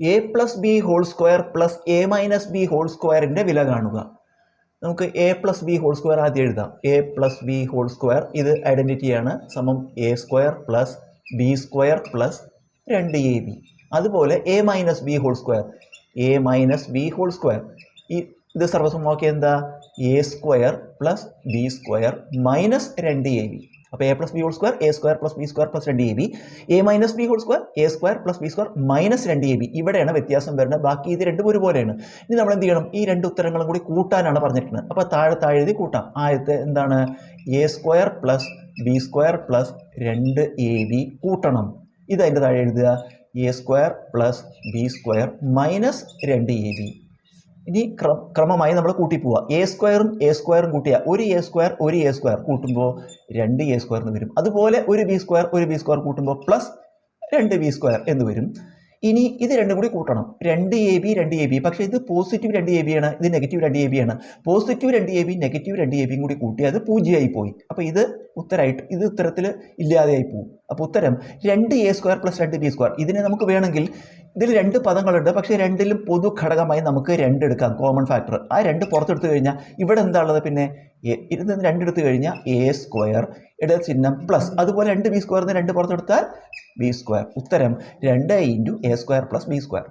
A plus B whole square plus A minus B whole സ്ക്വയറിന്റെ വില കാണുക. നമുക്ക് A plus B whole square ആദ്യം എഴുതാം. A plus B whole square ഇത് ഐഡന്റിറ്റിയാണ് സമം A square plus B square plus രണ്ട് എ ബി അതുപോലെ A minus B whole square A minus B whole square ഈ ഇത് സർവസമവാക്യം എന്താ? A square plus B square minus രണ്ട് എ ബി അപ്പോൾ A plus B whole square A square plus B square plus രണ്ട് A B A minus B whole square A square plus B square minus രണ്ട് A B ഇവിടെയാണ് വ്യത്യാസം വരുന്നത്. ബാക്കി ഇത് രണ്ടും ഒരുപോലെയാണ്. ഇനി നമ്മൾ എന്ത് ചെയ്യണം? ഈ രണ്ട് ഉത്തരങ്ങളും കൂടി കൂട്ടാനാണ് പറഞ്ഞിരിക്കുന്നത്. അപ്പോൾ താഴെ താഴെ എഴുതി കൂട്ടാം. ആദ്യത്തെ എന്താണ്? A square plus B square plus രണ്ട് എ ബി കൂട്ടണം. ഇത് അതിന്റെ താഴെ എഴുതുക. A square plus B square minus രണ്ട് എ ബി ഇനി ക്രമമായി നമ്മൾ കൂട്ടി പോവുക എ സ്ക്വയറും എ സ്ക്വയറും കൂട്ടിയ. ഒരു എ സ്ക്വയർ ഒരു എ സ്ക്വയർ കൂട്ടുമ്പോൾ രണ്ട് എ സ്ക്വയർ എന്ന് വരും. അതുപോലെ ഒരു ബി സ്ക്വയർ ഒരു ബി സ്ക്വയർ കൂട്ടുമ്പോൾ പ്ലസ് രണ്ട് ബി സ്ക്വയർ എന്ന് വരും. ഇനി ഇത് രണ്ടും കൂടി കൂട്ടണം. രണ്ട് എ ബി രണ്ട് എ ബി പക്ഷേ ഇത് പോസിറ്റീവ് രണ്ട് എ ബി ആണ്. ഇത് നെഗറ്റീവ് രണ്ട് എ ബി ആണ്. പോസിറ്റീവ് രണ്ട് എ ബി നെഗറ്റീവ് രണ്ട് എ ബിയും കൂടി കൂട്ടി അത് പൂജ്യമായി പോയി അപ്പോൾ ഇത് ഉത്തരമായിട്ട് ഇത് ഉത്തരത്തിൽ ഇല്ലാതെയായി പോകും അപ്പോൾ ഉത്തരം രണ്ട് എ സ്ക്വയർ പ്ലസ് രണ്ട് ബി സ്ക്വയർ ഇതിനെ നമുക്ക് വേണമെങ്കിൽ ഇതിൽ രണ്ട് പദങ്ങളുണ്ട്. പക്ഷേ രണ്ടിലും പൊതു ഘടകമായി നമുക്ക് രണ്ട് എടുക്കാം കോമൺ ഫാക്ടർ ആ രണ്ട് പുറത്തെടുത്ത് കഴിഞ്ഞാൽ ഇവിടെ എന്താ ഉള്ളത് പിന്നെ ഇരുന്ന് രണ്ടെടുത്ത് കഴിഞ്ഞാൽ എ സ്ക്വയർ ഇടത് ചിഹ്നം പ്ലസ് അതുപോലെ രണ്ട് ബി സ്ക്വയറിന് രണ്ട് പുറത്തെടുത്താൽ ബി സ്ക്വയർ ഉത്തരം രണ്ട് into A square plus B square